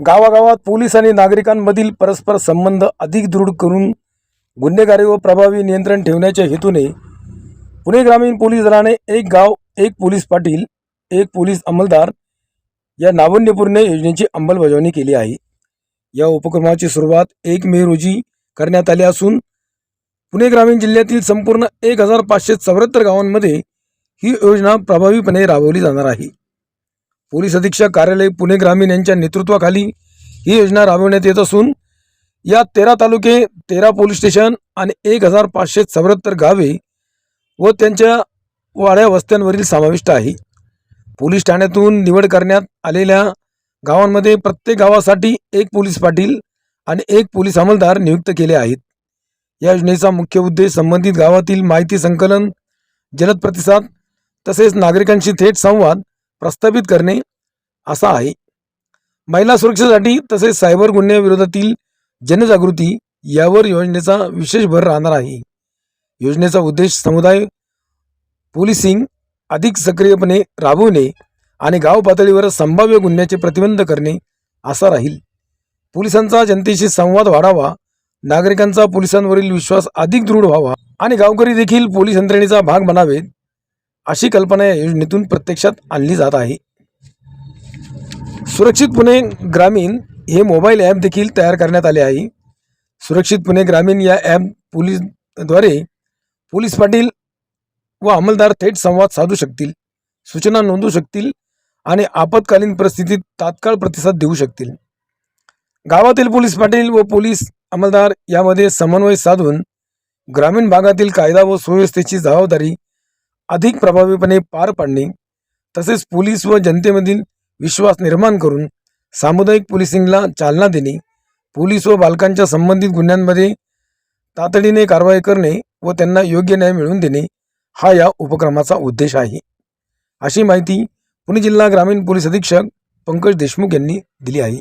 गावागावात पोलीस आणि नागरिकांमधील परस्पर संबंध अधिक दृढ करून गुन्हेगारी व प्रभावी नियंत्रण ठेवण्याच्या हेतूने पुणे ग्रामीण पोलीस दलाने एक गाव एक पोलीस पाटील एक पोलीस अंमलदार या नाविन्यपूर्ण योजनेची अंमलबजावणी केली आहे. या उपक्रमाची सुरुवात एक मे रोजी करण्यात आली असून पुणे ग्रामीण जिल्ह्यातील संपूर्ण एक हजार पाचशे चौऱ्याहत्तर गावांमध्ये ही योजना प्रभावीपणे राबवली जाणार आहे. पोलीस अधीक्षक कार्यालय पुणे ग्रामीण यांच्या नेतृत्वाखाली ही योजना राबविण्यात येत असून या तेरा तालुके तेरा पोलीस स्टेशन आणि एक हजार पाचशे चौऱ्याहत्तर गावे व त्यांच्या वाड्या वस्त्यांवरील समाविष्ट आहे. पोलीस ठाण्यातून निवड करण्यात आलेल्या गावांमध्ये प्रत्येक गावासाठी एक पोलीस पाटील आणि एक पोलीस अंमलदार नियुक्त केले आहेत. या योजनेचा मुख्य उद्देश संबंधित गावातील माहिती संकलन जलद प्रतिसाद तसेच नागरिकांशी थेट संवाद प्रस्थापित करणे असा आहे. महिला सुरक्षेसाठी तसेच सायबर गुन्ह्याविरोधातील जनजागृती यावर योजनेचा विशेष भर राहणार आहे. योजनेचा उद्देश समुदाय पोलिसिंग अधिक सक्रियपणे राबवणे आणि गाव पातळीवर संभाव्य गुन्ह्याचे प्रतिबंध करणे असा राहील. पोलिसांचा जनतेशी संवाद वाढावा नागरिकांचा पोलिसांवरील विश्वास अधिक दृढ व्हावा आणि गावकरी देखील पोलीस यंत्रणेचा भाग बनावेत. अशी कल्पना या योजनेतून प्रत्यक्षात आणली जात आहे. सुरक्षित पुणे ग्रामीण हे मोबाईल ॲप देखील तयार करण्यात आले आहे. सुरक्षित पुणे ग्रामीण या ॲप पोलीसद्वारे पोलीस पाटील व अंमलदार थेट संवाद साधू शकतील सूचना नोंदवू शकतील आणि आपत्कालीन परिस्थितीत तात्काळ प्रतिसाद देऊ शकतील. गावातील पोलीस पाटील व पोलीस अंमलदार यामध्ये समन्वय साधून ग्रामीण भागातील कायदा व सुव्यवस्थेची जबाबदारी अधिक प्रभावीपणे पार पाडणे तसेच पोलीस व जनतेमधील विश्वास निर्माण करून सामुदायिक पोलिसिंगला चालना देणे पोलीस व बालकांच्या संबंधित गुन्ह्यांमध्ये तातडीने कारवाई करणे व त्यांना योग्य न्याय मिळवून देणे हा या उपक्रमाचा उद्देश आहे. अशी माहिती पुणे जिल्हा ग्रामीण पोलीस अधीक्षक पंकज देशमुख यांनी दिली आहे.